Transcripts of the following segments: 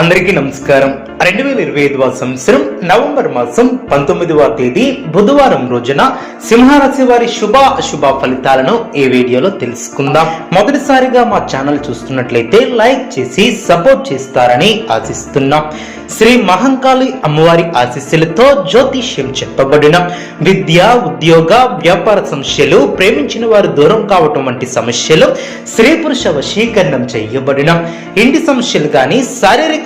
అందరికీ నమస్కారం. రెండు వేల ఇరవై ఐదవ సంవత్సరం నవంబర్ మాసం పంతొమ్మిదవ తేదీ బుధవారం రోజున సింహరాశి వారి శుభ అశుభ ఫలితాలను ఈ వీడియోలో తెలుసుకుందాం. మొదటిసారిగా మా ఛానల్ చూస్తున్నట్లయితే లైక్ చేసి సపోర్ట్ చేస్తారని ఆశిస్తున్నాం. శ్రీ మహంకాళి అమ్మవారి ఆశీస్సులతో జ్యోతిష్యం చెప్పబడిన విద్య ఉద్యోగ వ్యాపార సమస్యలు ప్రేమించిన వారు దూరం కావటం వంటి సమస్యలు స్త్రీ పురుష వశీకరణం చేయబడిన ఇంటి సమస్యలు కానీ శారీరక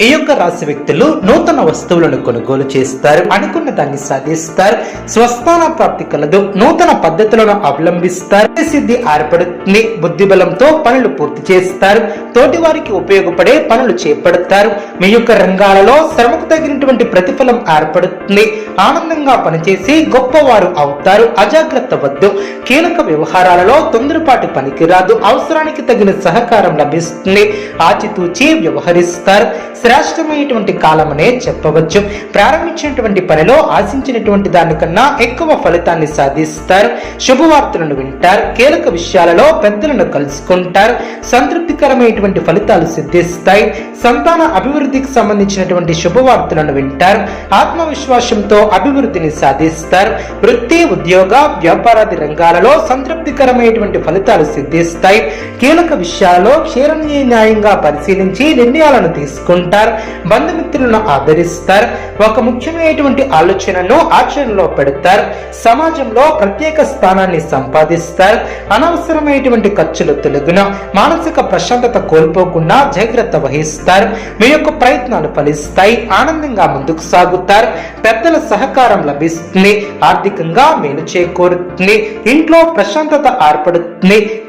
ఈ యొక్క రాశి వ్యక్తులు నూతన వస్తువులను కొనుగోలు చేస్తారు అనుకున్న దాన్ని సాధిస్తారు స్వస్థాన ప్రాప్తి కలదు నూతన పద్ధతులను అవలంబిస్తారు సిద్ధి ఏర్పడుతుంది బుద్ధి బలంతో పనులు పూర్తి చేస్తారు తోటి వారికి ఉపయోగపడే పనులు చేపడతారు మీ యొక్క రంగాలలో శ్రమకు తగినటువంటి ప్రతిఫలం ఏర్పడుతుంది ఆనందంగా పనిచేసి గొప్పవారు అవుతారు అజాగ్రత్త వద్దు కీలక వ్యవహారాలలో తొందరపాటు పనికిరాదు అవసరానికి తగిన సహకారం లభిస్తుంది ఆచితూచి వ్యవహరిస్తారు శ్రేష్టమైనటువంటి కాలమనే చెప్పవచ్చు. ప్రారంభించినటువంటి పనిలో ఆశించినటువంటి దానికన్నా ఎక్కువ ఫలితాన్ని సాధిస్తారు. శుభవార్తలను వింటారు. కీలక విషయాలలో పెద్దలను కలుసుకుంటారు. సంతృప్తికరమైనటువంటి ఫలితాలు సిద్ధిస్తాయి. సంతాన అభివృద్ధికి సంబంధించినటువంటి శుభవార్తలను వింటారు. ఆత్మవిశ్వాసంతో అభివృద్ధిని సాధిస్తారు. వృత్తి ఉద్యోగ వ్యాపారాది రంగాలలో సంతృప్తికరమైనటువంటి ఫలితాలు సిద్ధిస్తాయి. కీలక విషయాలలో క్షీరన్య న్యాయంగా పరిశీలించి నిర్ణయాలను తీసుకుంటారు. బంధుమిత్రులను ఆదరిస్తారు. ఒక ముఖ్యమైనటువంటి ఆలోచనను ఆచరణలో పెడతారు. సమాజంలో ప్రత్యేక స్థానాన్ని సంపాదిస్తారు. అనవసరమైనటువంటి ఖర్చులు తెలుగున మానసిక ప్రశాంతత కోల్పోకుండా జాగ్రత్త వహిస్తారు. మీ యొక్క ప్రయత్నాలు ఫలిస్తాయి. ఆనందంగా ముందుకు సాగుతారు. పెద్దల సహకారం లభిస్తుంది. ఆర్థికంగా మేలు చేకూరుతుంది. ఇంట్లో ప్రశాంతత ఏర్పడుతుంది.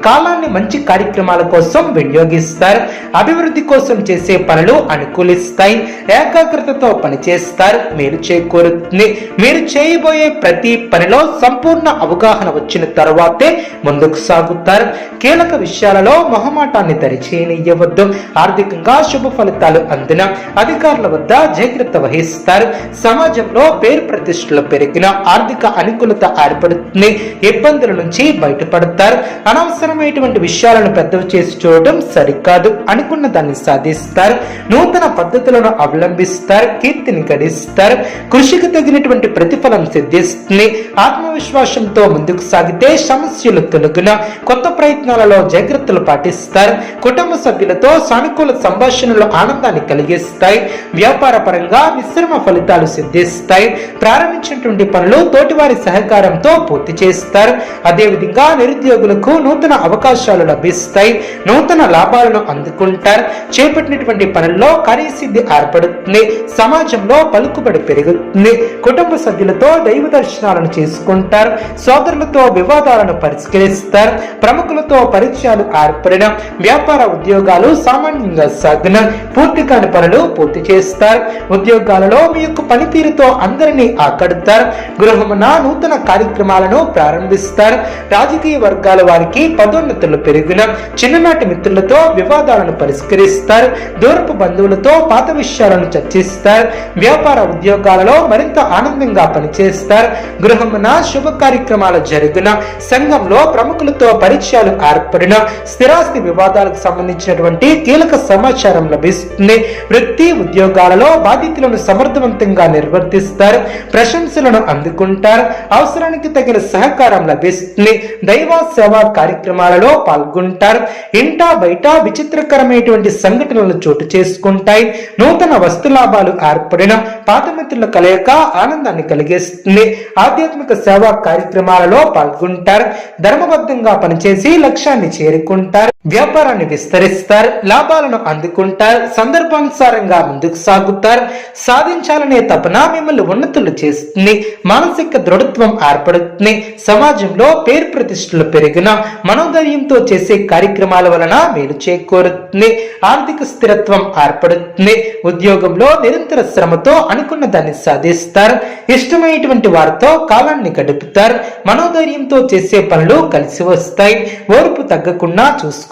కాలాన్ని మంచి కార్యక్రమాల కోసం వినియోగిస్తారు. అభివృద్ధి కోసం చేసే పనులు అనుకూలిస్తాయి. ఏకాగ్రతతో పనిచేస్తారు. మీరు చేకూరుతుంది. మీరు చేయబోయే ప్రతి పనిలో సంపూర్ణ అవగాహన వచ్చిన తర్వాతే ముందుకు సాగుతారు. కీలక విషయాలలో మొహమాటాన్ని దరిచేయనివ్వద్దు ఆర్థికంగా శుభ ఫలితాలు అందిన అధికారుల వద్ద జాగ్రత్త వహిస్తారు. సమాజంలో పేరు ప్రతిష్టలు పెరిగిన ఆర్థిక అనుకూలత ఏర్పడుతుంది. ఇబ్బందుల నుంచి బయటపడతారు. అనవసరమైనటువంటి విషయాలను పెద్దవి చేసి చూడటం సరికాదు అనుకున్న దాన్ని సాధిస్తారు. నూతన పద్ధతులను అవలంబిస్తారు కీర్తిని గడిస్తారు కృషికి తగినటువంటి ప్రతిఫలం సిద్ధిస్తుంది. ఆత్మవిశ్వాసంతో ముందుకు సాగితే సమస్యలు తొలగిన కొత్త ప్రయత్నాలలో జాగ్రత్తలు పాటిస్తారు. కుటుంబ సభ్యులతో సానుకూల సంభాషణలు ఆనందాన్ని కలిగిస్తాయి. వ్యాపార పరంగా మిశ్రమ ఫలితాలు సిద్ధిస్తాయి. ప్రారంభించినటువంటి పనులు తోటివారి సహకారంతో పూర్తి చేస్తారు. అదేవిధంగా నిరుద్యోగులకు నూతన అవకాశాలు లభిస్తాయి నూతన లాభాలను అందుకుంటారు. చేపట్టినటువంటి పనుల్లో కార్యసిద్ధి ఏర్పడుతుంది సమాజంలో పలుకుబడి పెరుగుతుంది. కుటుంబ సభ్యులతో దైవ దర్శనాలను చేసుకుంటారు సోదరులతో వివాదాలను పరిష్కరిస్తారు ప్రముఖులతో పరిచయాలు ఏర్పడిన వ్యాపార ఉద్యోగాలు సామాన్యంగా సాగిన పూర్తి కాని పనులు పూర్తి చేస్తారు. ఉద్యోగాలలో మీ యొక్క పనితీరుతో అందరినీ ఆకడతారు గృహమున నూతన కార్యక్రమాలను ప్రారంభిస్తారు. రాజకీయ వర్గాల వారికి పదోన్నతులు పెరిగిన చిన్ననాటి మిత్రులతో వివాదాలను పరిష్కరిస్తారు. దూరపు బంధువులతో పాత విషయాలను చర్చిస్తారు. వ్యాపార ఉద్యోగాలలో మరింత ఆనందంగా పనిచేస్తారు. గృహమున శుభ కార్యక్రమాలు జరిగిన సంఘంలో ప్రముఖులతో పరిచయాలు ఏర్పడిన స్థిరాస్తి వివాదాలకు సంబంధించినటువంటి కీలక సమాచారం లభిస్తుంది. వృత్తి ఉద్యోగాలలో బాధ్యతలను సమర్థవంతంగా నిర్వర్తిస్తారు. ప్రశంసలను అందుకుంటారు. అవసరానికి తగిన సహకారం లభిస్తుంది. దైవ సేవా కార్యక్రమాలలో పాల్గొంటారు. ఇంటా బయట విచిత్రకరమైనటువంటి సంఘటనలు చోటు చేసుకుంటాయి. నూతన వస్తు లాభాలు ఏర్పడిన పాత మిత్రుల కలయిక ఆనందాన్ని కలిగిస్తుంది. ఆధ్యాత్మిక సేవా కార్యక్రమాలలో పాల్గొంటారు. ధర్మబద్ధంగా పనిచేసి లక్ష్యాన్ని చేరుకుంటారు. వ్యాపారాన్ని విస్తరిస్తారు లాభాలను అందుకుంటారు సందర్భానుసారంగా ముందుకు సాగుతారు సాధించాలనే తపన మిమ్మల్ని ఉన్నతులు చేస్తుంది మానసిక దృఢత్వం ఏర్పడుతుంది సమాజంలో పేరు ప్రతిష్టలు పెరిగిన మనోధైర్యంతో చేసే కార్యక్రమాల వలన మేలు చేకూరుతుంది ఆర్థిక స్థిరత్వం ఏర్పడుతుంది ఉద్యోగంలో నిరంతర శ్రమతో అనుకున్న దాన్ని సాధిస్తారు ఇష్టమైనటువంటి వారితో కాలాన్ని గడుపుతారు మనోధైర్యంతో చేసే పనులు కలిసి వస్తాయి ఓర్పు తగ్గకుండా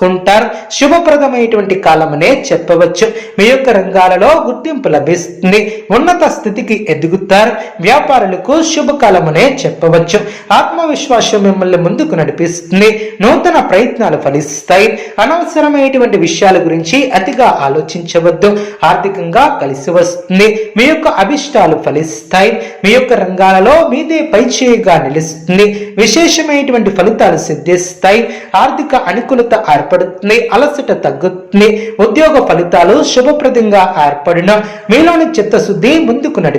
చూసుకుంటారు. శుభప్రదమైనటువంటి కాలమనే చెప్పవచ్చు. మీ యొక్క రంగాలలో గుర్తింపు లభిస్తుంది. ఉన్నత స్థితికి ఎదుగుతారు. వ్యాపారులకు శుభకాలమనే చెప్పవచ్చు. ఆత్మవిశ్వాసం మిమ్మల్ని ముందుకు నడిపిస్తుంది. నూతన ప్రయత్నాలు ఫలిస్తాయి. అనవసరమైనటువంటి విషయాల గురించి అతిగా ఆలోచించవద్దు. ఆర్థికంగా కలిసి వస్తుంది. మీ యొక్క అభిష్టాలు ఫలిస్తాయి. మీ యొక్క రంగాలలో మీదే పైచేయిగా నిలుస్తుంది. విశేషమైనటువంటి ఫలితాలు సిద్ధిస్తాయి. ఆర్థిక అనుకూలత ఏర్పడుతుంది అలసట తగ్గుతుంది ఉద్యోగ ఫలితాలు శుభప్రదంగా ఏర్పడిన మీలోని చిత్తశుద్ధి ముందుకు నడిపి